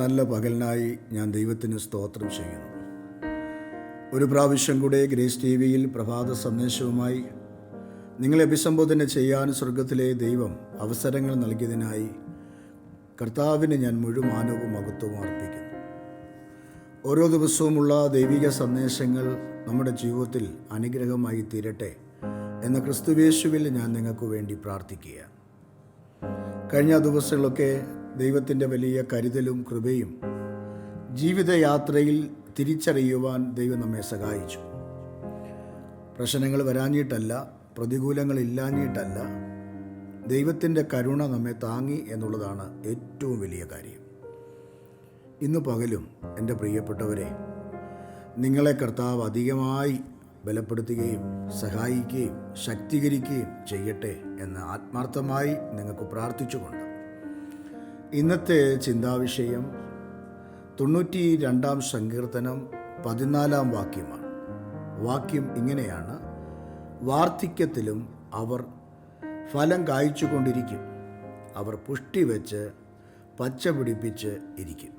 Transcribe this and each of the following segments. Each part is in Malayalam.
നല്ല പകലിനായി ഞാൻ ദൈവത്തിന് സ്തോത്രം ചെയ്യുന്നു. ഒരു പ്രാവശ്യം കൂടെ ഗ്രേസ് ടി വിയിൽ പ്രഭാത സന്ദേശവുമായി നിങ്ങളെ അഭിസംബോധന ചെയ്യാൻ സ്വർഗത്തിലെ ദൈവം അവസരങ്ങൾ നൽകിയതിനായി കർത്താവിന് ഞാൻ മുഴുമാനവും മഹത്വവും അർപ്പിക്കുന്നു. ഓരോ ദിവസവുമുള്ള ദൈവിക സന്ദേശങ്ങൾ നമ്മുടെ ജീവിതത്തിൽ അനുഗ്രഹമായി തീരട്ടെ എന്ന ക്രിസ്തുവേശുവിൽ ഞാൻ നിങ്ങൾക്ക് വേണ്ടി പ്രാർത്ഥിക്കുക കഴിഞ്ഞ ദിവസങ്ങളൊക്കെ ദൈവത്തിന്റെ വലിയ കരുതലും കൃപയും ജീവിതയാത്രയിൽ തിരിച്ചറിയുവാൻ ദൈവം നമ്മെ സഹായിച്ചു. പ്രശ്നങ്ങൾ വരാഞ്ഞിട്ടല്ല പ്രതികൂലങ്ങൾ ഇല്ലാഞ്ഞിട്ടല്ല ദൈവത്തിന്റെ കരുണ നമ്മെ താങ്ങി എന്നുള്ളതാണ് ഏറ്റവും വലിയ കാര്യം. ഇന്ന് പകലും എന്റെ പ്രിയപ്പെട്ടവരെ നിങ്ങളെ കർത്താവ് അധികമായി ബലപ്പെടുത്തുകയും സഹായിക്കുകയും ശക്തീകരിക്കുകയും ചെയ്യട്ടെ എന്ന് ആത്മാർത്ഥമായി നിങ്ങൾക്ക് പ്രാർത്ഥിച്ചുകൊണ്ട് ഇന്നത്തെ ചിന്താവിഷയം തൊണ്ണൂറ്റി രണ്ടാം സങ്കീർത്തനം പതിനാലാം വാക്യമാണ്. വാക്യം ഇങ്ങനെയാണ്. വാർദ്ധക്യത്തിലും അവർ ഫലം കായ്ച്ചുകൊണ്ടിരിക്കും. അവർ പുഷ്ടി വെച്ച് പച്ച പിടിപ്പിച്ച് ഇരിക്കും.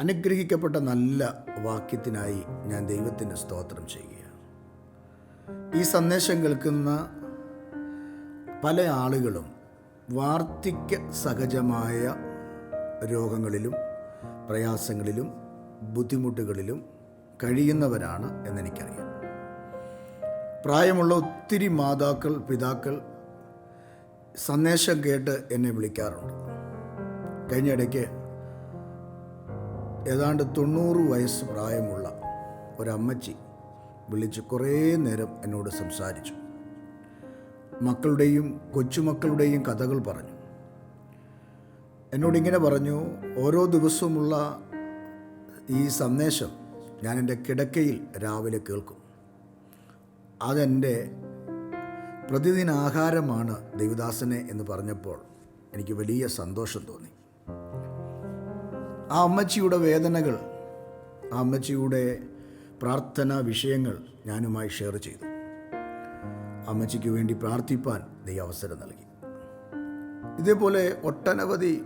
അനുഗ്രഹിക്കപ്പെട്ട നല്ല വാക്യത്തിനായി ഞാൻ ദൈവത്തിന് സ്തോത്രം ചെയ്യുകയാണ്. ഈ സന്ദേശം കേൾക്കുന്ന പല ആളുകളും വാർദ്ധക്യ സഹജമായ രോഗങ്ങളിലും പ്രയാസങ്ങളിലും ബുദ്ധിമുട്ടുകളിലും കഴിയുന്നവരാണ് എന്നെനിക്കറിയാം. പ്രായമുള്ള ഒത്തിരി മാതാക്കൾ പിതാക്കൾ സന്ദേശം കേട്ട് എന്നെ വിളിക്കാറുണ്ട്. കഴിഞ്ഞ ഇടയ്ക്ക് ഏതാണ്ട് തൊണ്ണൂറ് വയസ്സ് പ്രായമുള്ള ഒരമ്മച്ചി വിളിച്ച് കുറേ നേരം എന്നോട് സംസാരിച്ചു. മക്കളുടെയും കൊച്ചുമക്കളുടെയും കഥകൾ പറഞ്ഞു. എന്നോടിങ്ങനെ പറഞ്ഞു ഓരോ ദിവസവുമുള്ള ഈ സന്ദേശം ഞാൻ എന്റെ കിടക്കയിൽ രാവിലെ കേൾക്കും. അതെന്റെ പ്രതിദിന ആഹാരമാണ് ദേവിദാസനെ എന്ന് പറഞ്ഞപ്പോൾ എനിക്ക് വലിയ സന്തോഷം തോന്നി. ആ അമ്മച്ചിയുടെ വേദനകൾ ആ അമ്മച്ചിയുടെ പ്രാർത്ഥനാ വിഷയങ്ങൾ ഞാനുമായി ഷെയർ ചെയ്തു. അമ്മച്ചിക്ക് വേണ്ടി പ്രാർത്ഥിപ്പാൻ ദൈവം അവസരം നൽകി. ഇതേപോലെ ഒട്ടനവധി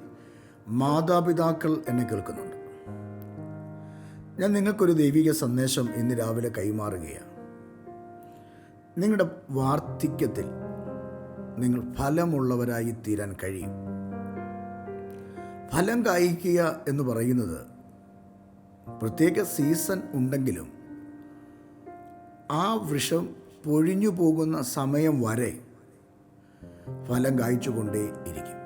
മാതാപിതാക്കൾ എന്നെ കേൾക്കുന്നുണ്ട്. ഞാൻ നിങ്ങൾക്കൊരു ദൈവിക സന്ദേശം ഇന്ന് രാവിലെ കൈമാറുകയാണ്. നിങ്ങളുടെ വാർദ്ധക്യത്തിൽ നിങ്ങൾ ഫലമുള്ളവരായി തീരാൻ കഴിയും. ഫലം കായ്ക്കുക എന്ന് പറയുന്നത് പ്രത്യേക സീസൺ ഉണ്ടെങ്കിലും ആ വൃക്ഷം പൊഴിഞ്ഞു പോകുന്ന സമയം വരെ ഫലം കായ്ച്ചുകൊണ്ടേ ഇരിക്കും.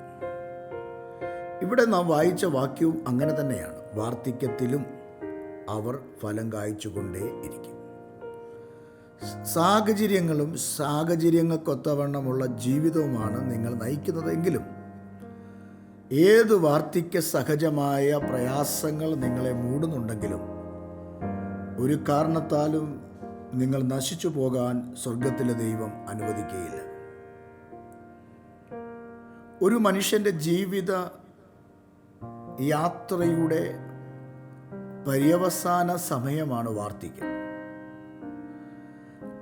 ഇവിടെ നാം വായിച്ച വാക്യവും അങ്ങനെ തന്നെയാണ്. വാർദ്ധക്യത്തിലും അവർ ഫലം കായ്ച്ചുകൊണ്ടേ ഇരിക്കും. സാഹചര്യങ്ങളും സാഹചര്യങ്ങൾക്കൊത്തവണ്ണമുള്ള ജീവിതവുമാണ് നിങ്ങൾ നയിക്കുന്നതെങ്കിലും ഏത് വാർദ്ധക്യ സഹജമായ പ്രയാസങ്ങൾ നിങ്ങളെ മൂടുന്നുണ്ടെങ്കിലും ഒരു കാരണത്താലും നിങ്ങൾ നശിച്ചു പോകാൻ സ്വർഗത്തിലെ ദൈവം അനുവദിക്കുകയില്ല ഒരു മനുഷ്യന്റെ ജീവിത യാത്രയുടെ പര്യവസാന സമയമാണ് വാർദ്ധക്യം.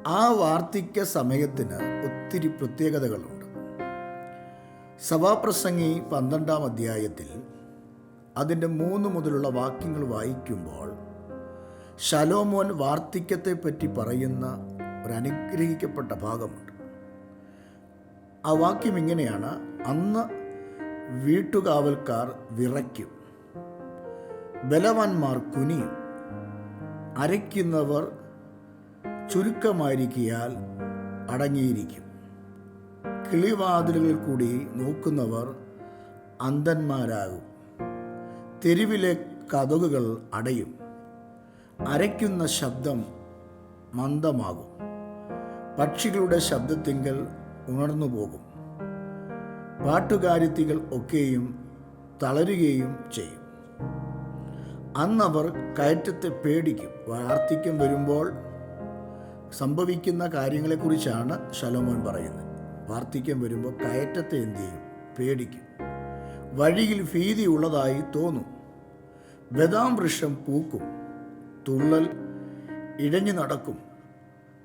ആ വാർദ്ധക്യ സമയത്തിന് ഒത്തിരി പ്രത്യേകതകളുണ്ട്. സഭാപ്രസംഗി പന്ത്രണ്ടാം അധ്യായത്തിൽ അതിന്റെ മൂന്ന് മുതലുള്ള വാക്യങ്ങൾ വായിക്കുമ്പോൾ ശലോമോൻ വാർദ്ധക്യത്തെപ്പറ്റി പറയുന്ന ഒരു അനുഗ്രഹിക്കപ്പെട്ട ഭാഗമുണ്ട്. ആ വാക്യം ഇങ്ങനെയാണ്. അന്ന് വീട്ടുകാവൽക്കാർ വിറയ്ക്കും ബലവാന്മാർ കുനിയും അരയ്ക്കുന്നവർ ചുരുക്കമായിരിക്കിയാൽ അടങ്ങിയിരിക്കും. കിളിവാതിലുകളിൽ കൂടി നോക്കുന്നവർ അന്ധന്മാരാകും തെരുവിലെ കഥകുകൾ അടയും. അരയ്ക്കുന്ന ശബ്ദം മന്ദമാകും. പക്ഷികളുടെ ശബ്ദത്തിങ്കൽ ഉണർന്നു പോകും. പാട്ടുകാരിത്തികൾ ഒക്കെയും തളരുകയും ചെയ്യും. അന്നവർ കയറ്റത്തെ പേടിക്കും. വാർത്തിക്യം വരുമ്പോൾ സംഭവിക്കുന്ന കാര്യങ്ങളെക്കുറിച്ചാണ് ശലോമോൻ പറയുന്നത്. വാർത്തിക്യം വരുമ്പോൾ കയറ്റത്തെ എന്തു ചെയ്യും? പേടിക്കും. വഴിയിൽ ഭീതി ഉള്ളതായി തോന്നും. ബദാം വൃക്ഷം പൂക്കും. തുള്ളൽ ഇഴഞ്ഞു നടക്കും.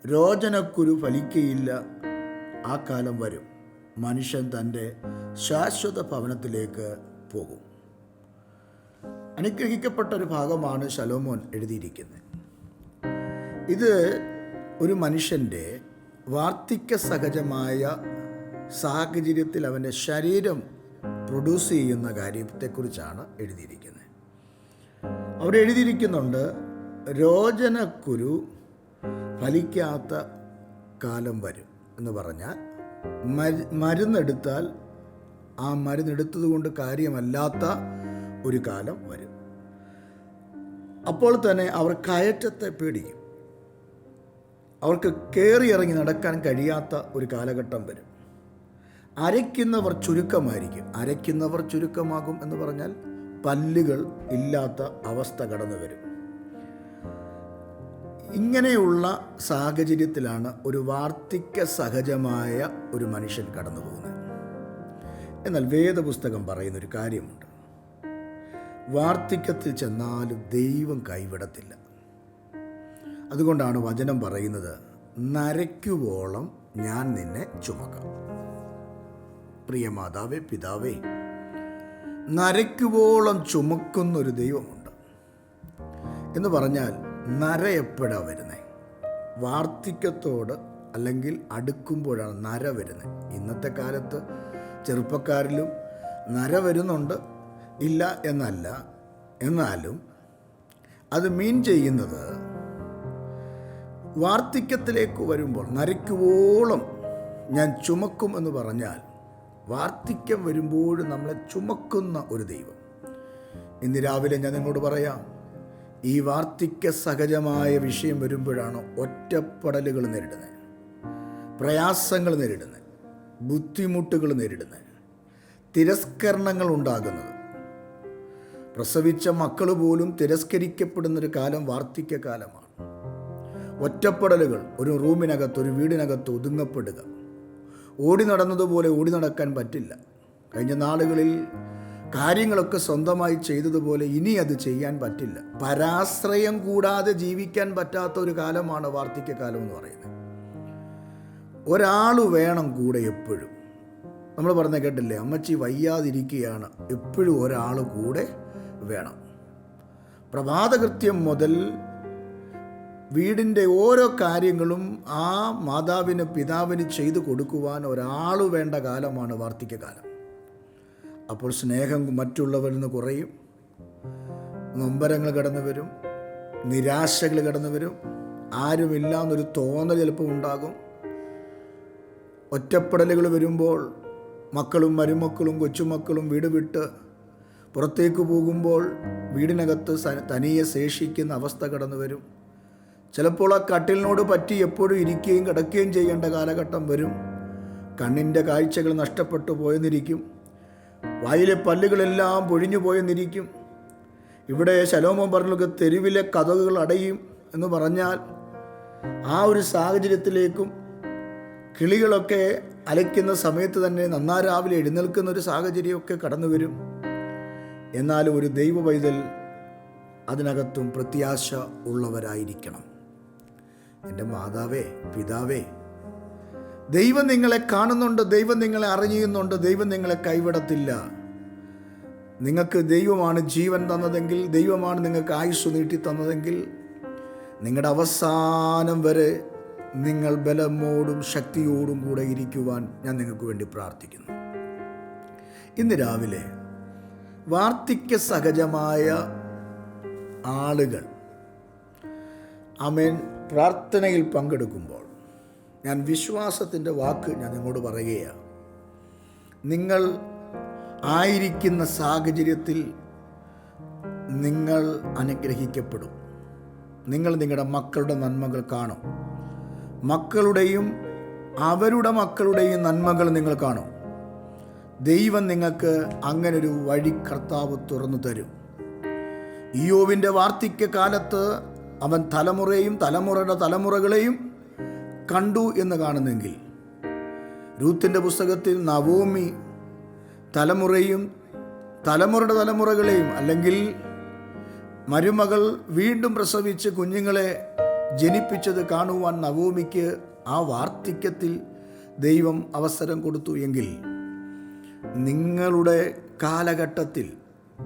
രോചനക്കുരു ഫലിക്കയില്ല. ആ കാലം വരും. മനുഷ്യൻ തന്റെ ശാശ്വത ഭവനത്തിലേക്ക് പോകും. അനുഗ്രഹിക്കപ്പെട്ട ഒരു ഭാഗമാണ് ശലോമോൻ എഴുതിയിരിക്കുന്നത്. ഇത് ഒരു മനുഷ്യന്റെ വാർദ്ധക്യ സഹജമായ സാഹചര്യത്തിൽ അവന്റെ ശരീരം പ്രൊഡ്യൂസ് ചെയ്യുന്ന കാര്യത്തെക്കുറിച്ചാണ് എഴുതിയിരിക്കുന്നത്. അവർ എഴുതിയിരിക്കുന്നുണ്ട് രോചനക്കുരു ഫലിക്കാത്ത കാലം വരും എന്ന് പറഞ്ഞാൽ മരു മരുന്നെടുത്താൽ ആ മരുന്നെടുത്തത് കൊണ്ട് കാര്യമല്ലാത്ത ഒരു കാലം വരും. അപ്പോൾ തന്നെ അവർ കയറ്റത്തെ പേടിക്കും. അവർക്ക് കയറി ഇറങ്ങി നടക്കാൻ കഴിയാത്ത ഒരു കാലഘട്ടം വരും. അരയ്ക്കുന്നവർ ചുരുക്കമായിരിക്കും. അരയ്ക്കുന്നവർ ചുരുക്കമാകും എന്ന് പറഞ്ഞാൽ പല്ലുകൾ ഇല്ലാത്ത അവസ്ഥ കടന്നു വരും. ഇങ്ങനെയുള്ള സാഹചര്യത്തിലാണ് ഒരു വാർദ്ധക്യ സഹജമായ ഒരു മനുഷ്യൻ കടന്നു പോകുന്നത് എന്നാൽ വേദപുസ്തകം പറയുന്നൊരു കാര്യമുണ്ട്. വാർദ്ധക്യത്തിൽ ചെന്നാലും ദൈവം കൈവിടത്തില്ല. അതുകൊണ്ടാണ് വചനം പറയുന്നത് നരയ്ക്കുവോളം ഞാൻ നിന്നെ ചുമക്കാം. പ്രിയ മാതാവേ പിതാവേ നരയ്ക്കുവോളം ചുമക്കുന്നൊരു ദൈവമുണ്ട്. എന്ന് പറഞ്ഞാൽ നര എപ്പോഴാണ് വരുന്നത് വാർദ്ധക്യത്തോട് അല്ലെങ്കിൽ അടുക്കുമ്പോഴാണ് നര വരുന്നത് ഇന്നത്തെ കാലത്ത് ചെറുപ്പക്കാരിലും നര വരുന്നുണ്ട്. ഇല്ല എന്നല്ല. എന്നാലും അത് മീൻ ചെയ്യുന്നത് വാർദ്ധക്യത്തിലേക്ക് വരുമ്പോൾ നരയ്ക്കുവോളം ഞാൻ ചുമക്കും എന്ന് പറഞ്ഞാൽ വാർദ്ധക്യം വരുമ്പോഴും നമ്മളെ ചുമക്കുന്ന ഒരു ദൈവം. ഇന്ന് രാവിലെ ഞാൻ നിങ്ങളോട് പറയാം ഈ വാർദ്ധക്യ സഹജമായ വിഷയം വരുമ്പോഴാണ് ഒറ്റപ്പെടലുകൾ നേരിടുന്നത്. പ്രയാസങ്ങൾ നേരിടുന്നത്. ബുദ്ധിമുട്ടുകൾ നേരിടുന്നത്. തിരസ്കരണങ്ങൾ ഉണ്ടാകുന്നത്. പ്രസവിച്ച മക്കൾ പോലും തിരസ്കരിക്കപ്പെടുന്നൊരു കാലം വാർദ്ധക്യ കാലമാണ്. ഒറ്റപ്പെടലുകൾ ഒരു റൂമിനകത്ത് ഒരു വീടിനകത്ത് ഒതുങ്ങപ്പെടുക. ഓടി നടന്നതുപോലെ ഓടി നടക്കാൻ പറ്റില്ല. കഴിഞ്ഞ നാളുകളിൽ കാര്യങ്ങളൊക്കെ സ്വന്തമായി ചെയ്തതുപോലെ ഇനി അത് ചെയ്യാൻ പറ്റില്ല. പരാശ്രയം കൂടാതെ ജീവിക്കാൻ പറ്റാത്ത ഒരു കാലമാണ് വാർദ്ധക്യകാലം എന്ന് പറയുന്നത്. ഒരാൾ വേണം കൂടെ എപ്പോഴും. നമ്മൾ പറഞ്ഞ കേട്ടില്ലേ അമ്മച്ചി വയ്യാതിരിക്കുകയാണ് എപ്പോഴും ഒരാൾ കൂടെ വേണം. പ്രഭാതകൃത്യം മുതൽ വീടിന്റെ ഓരോ കാര്യങ്ങളും ആ മാതാവിന് പിതാവിന് ചെയ്തു കൊടുക്കുവാൻ ഒരാൾ വേണ്ട കാലമാണ് വാർദ്ധക്യകാലം അപ്പോൾ സ്നേഹം മറ്റുള്ളവരിൽ നിന്ന് കുറയും. നൊമ്പരങ്ങൾ കടന്നു വരും. നിരാശകൾ കടന്നു വരും. ആരുമില്ല എന്നൊരു തോന്നൽ ചിലപ്പോൾ ഉണ്ടാകും. ഒറ്റപ്പെടലുകൾ വരുമ്പോൾ മക്കളും മരുമക്കളും കൊച്ചുമക്കളും വീട് വിട്ട് പുറത്തേക്ക് പോകുമ്പോൾ വീടിനകത്ത് തനിയെ ശേഷിക്കുന്ന അവസ്ഥ കടന്നു വരും. ചിലപ്പോൾ ആ കട്ടിലിനോട് പറ്റി എപ്പോഴും ഇരിക്കുകയും കിടക്കുകയും ചെയ്യേണ്ട കാലഘട്ടം വരും. കണ്ണിന്റെ കാഴ്ചകൾ നഷ്ടപ്പെട്ടു പോയെന്നിരിക്കും. വായിലെ പല്ലുകളെല്ലാം പൊഴിഞ്ഞു പോയെന്നിരിക്കും. ഇവിടെ ശലോമോൻ പറഞ്ഞൊക്കെ തെരുവിലെ കഥകൾ അടയും എന്ന് പറഞ്ഞാൽ ആ ഒരു സാഹചര്യത്തിലേക്കും കിളികളൊക്കെ അലയ്ക്കുന്ന സമയത്ത് തന്നെ നന്നാ രാവിലെ എഴുന്നേൽക്കുന്ന ഒരു സാഹചര്യമൊക്കെ കടന്നു വരും. എന്നാൽ ഒരു ദൈവ പൈതൽ അതിനകത്തും പ്രത്യാശ ഉള്ളവരായിരിക്കണം. എന്റെ മാതാവേ പിതാവേ ദൈവം നിങ്ങളെ കാണുന്നുണ്ട് ദൈവം നിങ്ങളെ അറിയുന്നുണ്ട് ദൈവം നിങ്ങളെ കൈവിടത്തില്ല. നിങ്ങൾക്ക് ദൈവമാണ് ജീവൻ തന്നതെങ്കിൽ ദൈവമാണ് നിങ്ങൾക്ക് ആയുസ് നീട്ടി തന്നതെങ്കിൽ നിങ്ങളുടെ അവസാനം വരെ നിങ്ങൾ ബലമോടും ശക്തിയോടും കൂടെ ഇരിക്കുവാൻ ഞാൻ നിങ്ങൾക്ക് വേണ്ടി പ്രാർത്ഥിക്കുന്നു. ഇന്ന് രാവിലെ വാർദ്ധക്യ സഹജമായ ആളുകൾ അമേൻ പ്രാർത്ഥനയിൽ പങ്കെടുക്കുമ്പോൾ ഞാൻ വിശ്വാസത്തിന്റെ വാക്ക് ഞാൻ നിങ്ങളോട് പറയുകയാണ്. നിങ്ങൾ ആയിരിക്കുന്ന സാഹചര്യത്തിൽ നിങ്ങൾ അനുഗ്രഹിക്കപ്പെടും. നിങ്ങൾ നിങ്ങളുടെ മക്കളുടെ നന്മകൾ കാണും. മക്കളുടെയും അവരുടെ മക്കളുടെയും നന്മകൾ നിങ്ങൾ കാണും. ദൈവം നിങ്ങൾക്ക് അങ്ങനൊരു വഴി കർത്താവ് തുറന്നു തരും. ഇയോവിന്റെ വാർദ്ധക്യ കാലത്ത് അവൻ തലമുറയും തലമുറയുടെ തലമുറകളെയും കണ്ടു എന്ന് കാണുന്നെങ്കിൽ രൂത്തിന്റെ പുസ്തകത്തിൽ നവോമി തലമുറയും തലമുറയുടെ തലമുറകളെയും അല്ലെങ്കിൽ മരുമകൾ വീണ്ടും പ്രസവിച്ച് കുഞ്ഞുങ്ങളെ ജനിപ്പിച്ചത് കാണുവാൻ നവോമിക്ക് ആ വാർദ്ധക്യത്തിൽ ദൈവം അവസരം കൊടുത്തു എങ്കിൽ നിങ്ങളുടെ കാലഘട്ടത്തിൽ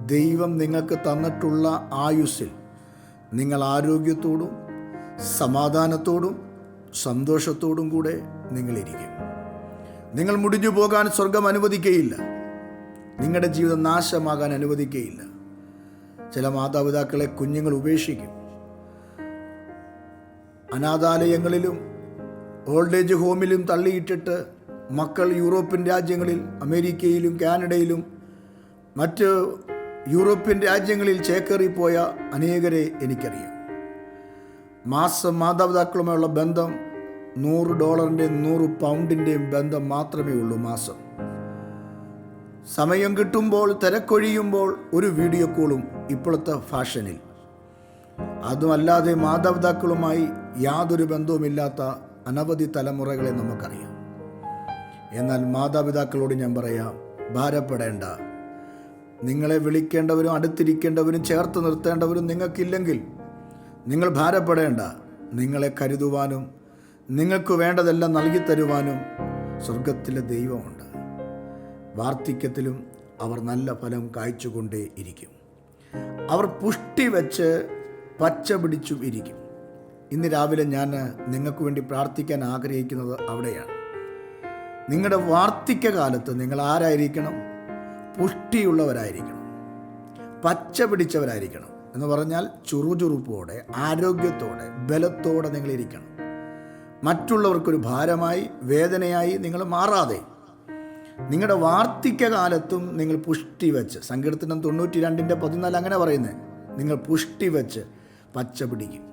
ദൈവം നിങ്ങൾക്ക് തന്നിട്ടുള്ള ആയുസ്സിൽ നിങ്ങൾ ആരോഗ്യത്തോടും സമാധാനത്തോടും സന്തോഷത്തോടും കൂടെ നിങ്ങളിരിക്കും. നിങ്ങൾ മുടിഞ്ഞു പോകാൻ സ്വർഗം അനുവദിക്കുകയില്ല നിങ്ങളുടെ ജീവിതം നാശമാകാൻ അനുവദിക്കുകയില്ല ചില മാതാപിതാക്കളെ കുഞ്ഞുങ്ങൾ ഉപേക്ഷിക്കും. അനാഥാലയങ്ങളിലും ഓൾഡ് ഏജ് ഹോമിലും തള്ളിയിട്ടിട്ട് മക്കൾ യൂറോപ്യൻ രാജ്യങ്ങളിൽ അമേരിക്കയിലും കാനഡയിലും മറ്റ് യൂറോപ്യൻ രാജ്യങ്ങളിൽ ചേക്കേറിപ്പോയ അനേകരെ എനിക്കറിയാം. മാസം മാതാപിതാക്കളുമായുള്ള ബന്ധം നൂറ് ഡോളറിന്റെയും നൂറ് പൗണ്ടിന്റെയും ബന്ധം മാത്രമേ ഉള്ളൂ മാസം. സമയം കിട്ടുമ്പോൾ തിരക്കൊഴിയുമ്പോൾ ഒരു വീഡിയോ കോളും ഇപ്പോഴത്തെ ഫാഷനിൽ. അതുമല്ലാതെ മാതാപിതാക്കളുമായി യാതൊരു ബന്ധവുമില്ലാത്ത അനവധി തലമുറകളെ നമുക്കറിയാം. എന്നാൽ മാതാപിതാക്കളോട് ഞാൻ പറയാം ഭാരപ്പെടേണ്ട. നിങ്ങളെ വിളിക്കേണ്ടവരും അടുത്തിരിക്കേണ്ടവരും ചേർത്ത് നിർത്തേണ്ടവരും നിങ്ങൾക്കില്ലെങ്കിൽ നിങ്ങൾ ഭാരപ്പെടേണ്ട. നിങ്ങളെ കരുതുവാനും നിങ്ങൾക്ക് വേണ്ടതെല്ലാം നൽകി തരുവാനും സ്വർഗത്തിലെ ദൈവമുണ്ട്. വാർദ്ധക്യത്തിലും അവർ നല്ല ഫലം കായ്ച്ചുകൊണ്ടേ ഇരിക്കും. അവർ പുഷ്ടി വെച്ച് പച്ച പിടിച്ചും ഇരിക്കും. ഇന്ന് രാവിലെ ഞാൻ നിങ്ങൾക്ക് വേണ്ടി പ്രാർത്ഥിക്കാൻ ആഗ്രഹിക്കുന്നത് അവിടെയാണ്. നിങ്ങളുടെ വാർദ്ധക്യകാലത്ത് നിങ്ങൾ ആരായിരിക്കണം? പുഷ്ടിയുള്ളവരായിരിക്കണം. പച്ച പിടിച്ചവരായിരിക്കണം. എന്ന് പറഞ്ഞാൽ ചുറുചുറുപ്പോടെ ആരോഗ്യത്തോടെ ബലത്തോടെ നിങ്ങളിരിക്കണം മറ്റുള്ളവർക്കൊരു ഭാരമായി വേദനയായി നിങ്ങൾ മാറാതെ. നിങ്ങളുടെ വാർദ്ധക്യകാലത്തും നിങ്ങൾ പുഷ്ടി വെച്ച് സങ്കീർത്തനം തൊണ്ണൂറ്റി രണ്ടിന്റെ പതിനാല് അങ്ങനെ പറയുന്നത് നിങ്ങൾ പുഷ്ടി വെച്ച് പച്ച പിടിക്കും.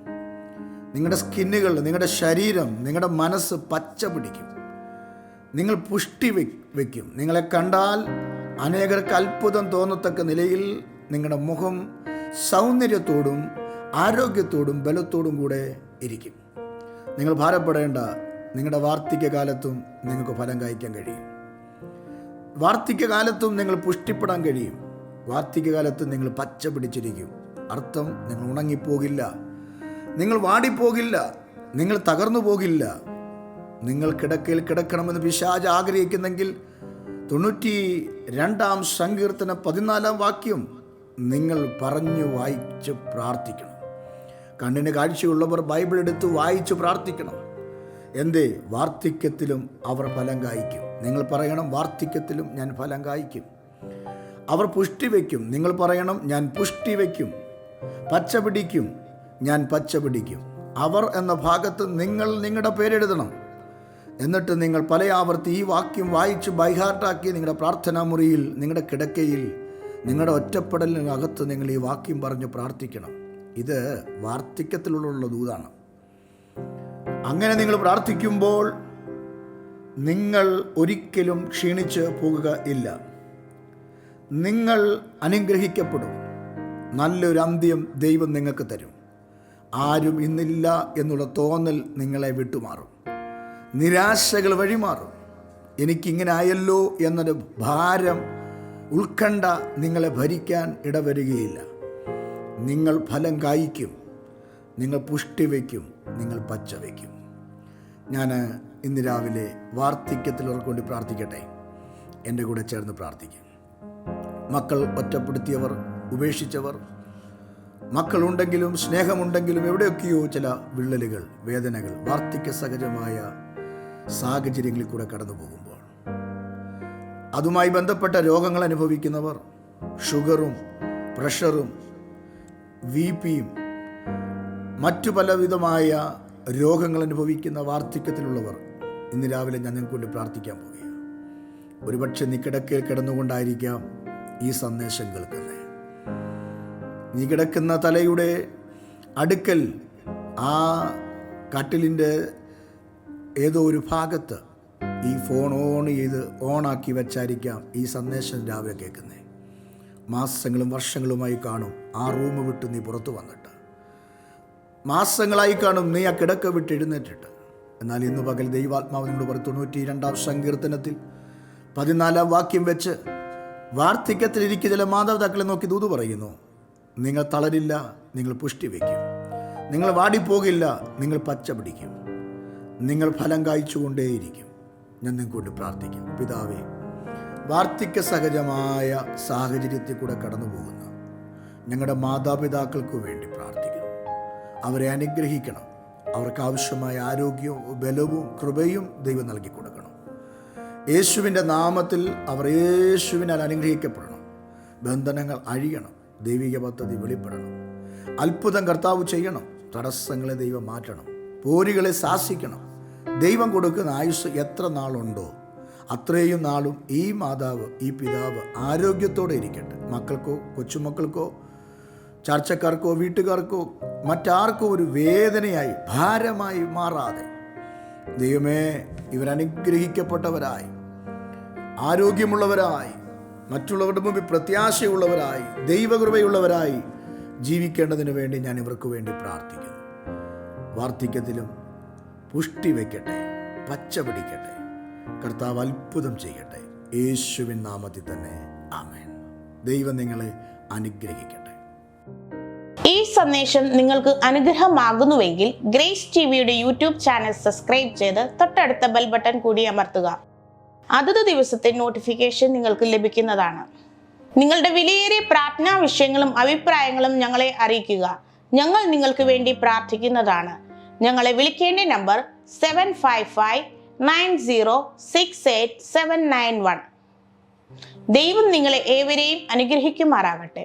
നിങ്ങളുടെ സ്കിന്നുകൾ നിങ്ങളുടെ ശരീരം നിങ്ങളുടെ മനസ്സ് പച്ച പിടിക്കും. നിങ്ങൾ പുഷ്ടി വയ്ക്കും നിങ്ങളെ കണ്ടാൽ അനേകർക്ക് അത്ഭുതം തോന്നത്തക്ക നിലയിൽ നിങ്ങളുടെ മുഖം സൗന്ദര്യത്തോടും ആരോഗ്യത്തോടും ബലത്തോടും കൂടെ ഇരിക്കും. നിങ്ങൾ ഭാരപ്പെടേണ്ട നിങ്ങളുടെ വാർദ്ധക്യകാലത്തും നിങ്ങൾക്ക് ഫലം കായ്ക്കാൻ കഴിയും. വാർദ്ധക്യകാലത്തും നിങ്ങൾ പുഷ്ടിപ്പെടാൻ കഴിയും. വാർദ്ധക്യകാലത്ത് നിങ്ങൾ പച്ച പിടിച്ചിരിക്കും. അർത്ഥം നിങ്ങൾ ഉണങ്ങിപ്പോകില്ല. നിങ്ങൾ വാടിപ്പോകില്ല. നിങ്ങൾ തകർന്നു പോകില്ല. നിങ്ങൾ കിടക്കയിൽ കിടക്കണമെന്ന് പിശാജ് ആഗ്രഹിക്കുന്നെങ്കിൽ തൊണ്ണൂറ്റി രണ്ടാം സങ്കീർത്തന പതിനാലാം വാക്യം നിങ്ങൾ പറഞ്ഞു വായിച്ച് പ്രാർത്ഥിക്കണം. കണ്ണിന് കാഴ്ചയുള്ളവർ ബൈബിൾ എടുത്ത് വായിച്ച് പ്രാർത്ഥിക്കണം. എന്തേ? വാർദ്ധക്യത്തിലും അവർ ഫലം കായ്ക്കും. നിങ്ങൾ പറയണം വാർദ്ധക്യത്തിലും ഞാൻ ഫലം കായ്ക്കും. അവർ പുഷ്ടി വയ്ക്കും. നിങ്ങൾ പറയണം ഞാൻ പുഷ്ടി വയ്ക്കും. പച്ച പിടിക്കും ഞാൻ പച്ച പിടിക്കും. അവർ എന്ന ഭാഗത്ത് നിങ്ങൾ നിങ്ങളുടെ പേരെഴുതണം. എന്നിട്ട് നിങ്ങൾ പല ആവർത്തി ഈ വാക്യം വായിച്ച് ബൈഹാർട്ടാക്കി നിങ്ങളുടെ പ്രാർത്ഥനാ മുറിയിൽ നിങ്ങളുടെ കിടക്കയിൽ നിങ്ങളുടെ ഒറ്റപ്പെടലിനകത്ത് നിങ്ങൾ ഈ വാക്യം പറഞ്ഞ് പ്രാർത്ഥിക്കണം. ഇത് വാർദ്ധക്യത്തിലുള്ള ദൂതാണ്. അങ്ങനെ നിങ്ങൾ പ്രാർത്ഥിക്കുമ്പോൾ നിങ്ങൾ ഒരിക്കലും ക്ഷീണിച്ച് പോകുക ഇല്ല. നിങ്ങൾ അനുഗ്രഹിക്കപ്പെടും. നല്ലൊരു അന്ത്യം ദൈവം നിങ്ങൾക്ക് തരും. ആരും ഇന്നില്ല എന്നുള്ള തോന്നൽ നിങ്ങളെ വിട്ടുമാറും. നിരാശകൾ വഴിമാറും. എനിക്കിങ്ങനെ ആയല്ലോ എന്നൊരു ഭാരം ഉത്കണ്ഠ നിങ്ങളെ ഭരിക്കാൻ ഇടവരികയില്ല. നിങ്ങൾ ഫലം കായ്ക്കും. നിങ്ങൾ പുഷ്ടി വയ്ക്കും. നിങ്ങൾ പച്ച വയ്ക്കും. ഞാൻ ഇന്ന് രാവിലെ വാർദ്ധക്യത്തിലുള്ളവർക്ക് വേണ്ടി പ്രാർത്ഥിക്കട്ടെ. എന്റെ കൂടെ ചേർന്ന് പ്രാർത്ഥിക്കും. മക്കൾ ഒറ്റപ്പെടുത്തിയവർ ഉപേക്ഷിച്ചവർ മക്കളുണ്ടെങ്കിലും സ്നേഹമുണ്ടെങ്കിലും എവിടെയൊക്കെയോ ചില വിള്ളലുകൾ വേദനകൾ വാർദ്ധക്യ സഹജമായ സാഹചര്യങ്ങളിൽ കൂടെ കടന്നു പോകുമ്പോൾ അതുമായി ബന്ധപ്പെട്ട രോഗങ്ങൾ അനുഭവിക്കുന്നവർ ഷുഗറും പ്രഷറും വി പിയും മറ്റു പലവിധമായ രോഗങ്ങൾ അനുഭവിക്കുന്ന വാർദ്ധക്യത്തിലുള്ളവർ ഇന്ന് രാവിലെ ഞാൻ നിങ്ങൾക്ക് വേണ്ടി പ്രാർത്ഥിക്കാൻ പോവുകയാണ്. ഒരുപക്ഷെ നീ കിടക്കയിൽ കിടന്നുകൊണ്ടായിരിക്കാം ഈ സന്ദേശം കേൾക്കുന്നത്. നീ കിടക്കുന്ന തലയുടെ അടുക്കൽ ആ കട്ടിലിന്റെ ഏതോ ഒരു ഭാഗത്ത് ഈ ഫോൺ ഓൺ ചെയ്ത് ഓണാക്കി വെച്ചായിരിക്കാം ഈ സന്ദേശം രാവിലെ കേൾക്കുന്നത് മാസങ്ങളും വർഷങ്ങളുമായി കാണും. ആ റൂം വിട്ട് നീ പുറത്തു വന്നിട്ട്. മാസങ്ങളായി കാണും നീ ആ കിടക്ക വിട്ട് എഴുന്നേറ്റിട്ട്. എന്നാൽ ഇന്ന് പകൽ ദൈവാത്മാവ് പറഞ്ഞു തൊണ്ണൂറ്റി രണ്ടാം സങ്കീർത്തനത്തിൽ പതിനാലാം വാക്യം വെച്ച് വാർദ്ധക്യത്തിലിരിക്കുന്ന ചില മാതാപിതാക്കളെ നോക്കി ദൂത് പറയുന്നു നിങ്ങൾ തളരില്ല നിങ്ങൾ പുഷ്ടി വയ്ക്കും. നിങ്ങൾ വാടിപ്പോകില്ല നിങ്ങൾ പച്ച പിടിക്കും. നിങ്ങൾ ഫലം കായ്ച്ചുകൊണ്ടേയിരിക്കും. ഞാൻ നിങ്ങൾക്കൊണ്ട് പ്രാർത്ഥിക്കും. പിതാവേ വാർദ്ധക്യ സഹജമായ സാഹചര്യത്തിൽ കൂടെ കടന്നു പോകുന്ന ഞങ്ങളുടെ മാതാപിതാക്കൾക്ക് വേണ്ടി പ്രാർത്ഥിക്കുന്നു. അവരെ അനുഗ്രഹിക്കണം. അവർക്ക് ആവശ്യമായ ആരോഗ്യവും ബലവും കൃപയും ദൈവം നൽകി കൊടുക്കണം. യേശുവിന്റെ നാമത്തിൽ അവർ യേശുവിനാൽ അനുഗ്രഹിക്കപ്പെടണം. ബന്ധനങ്ങൾ അഴിയണം. ദൈവിക പദ്ധതി വെളിപ്പെടണം. അത്ഭുതം കർത്താവ് ചെയ്യണം. തടസ്സങ്ങളെ ദൈവം മാറ്റണം. പോരികളെ ശാസിക്കണം. ദൈവം കൊടുക്കുന്ന ആയുസ് എത്ര നാളുണ്ടോ അത്രയും നാളും ഈ മാതാവ് ഈ പിതാവ് ആരോഗ്യത്തോടെ ഇരിക്കട്ടെ. മക്കൾക്കോ കൊച്ചുമക്കൾക്കോ ചർച്ചക്കാർക്കോ വീട്ടുകാർക്കോ മറ്റാർക്കോ ഒരു വേദനയായി ഭാരമായി മാറാതെ ദൈവമേ ഇവരനുഗ്രഹിക്കപ്പെട്ടവരായി ആരോഗ്യമുള്ളവരായി മറ്റുള്ളവരുടെ മുമ്പിൽ പ്രത്യാശയുള്ളവരായി ദൈവകൃപയുള്ളവരായി ജീവിക്കേണ്ടതിന് വേണ്ടി ഞാൻ ഇവർക്ക് വേണ്ടി പ്രാർത്ഥിക്കുന്നു. വാർദ്ധക്യത്തിലും പുഷ്ടി വയ്ക്കട്ടെ പച്ച പിടിക്കട്ടെ കർത്താവ് അത്ഭുതം ചെയ്യട്ടെ. യേശുവിൻ നാമത്തിൽ തന്നെ ആമേൻ. ദൈവം നിങ്ങളെ അനുഗ്രഹിക്കട്ടെ. ഈ സന്ദേശം നിങ്ങൾക്ക് അനുഗ്രഹമാകുന്നുവെങ്കിൽ ഗ്രേസ് ടി വിയുടെ യൂട്യൂബ് ചാനൽ സബ്സ്ക്രൈബ് ചെയ്ത് തൊട്ടടുത്ത ബെൽ ബട്ടൺ കൂടി അമർത്തുക. അതത് ദിവസത്തെ നോട്ടിഫിക്കേഷൻ നിങ്ങൾക്ക് ലഭിക്കുന്നതാണ്. നിങ്ങളുടെ വിലയേറിയ പ്രാർത്ഥനാ വിഷയങ്ങളും അഭിപ്രായങ്ങളും ഞങ്ങളെ അറിയിക്കുക. ഞങ്ങൾ നിങ്ങൾക്ക് വേണ്ടി പ്രാർത്ഥിക്കുന്നതാണ്. ഞങ്ങളെ വിളിക്കേണ്ട number seven five five nine zero six eight seven nine one ദൈവം നിങ്ങളെ ഏവരെയും അനുഗ്രഹിക്കുമാറാകട്ടെ.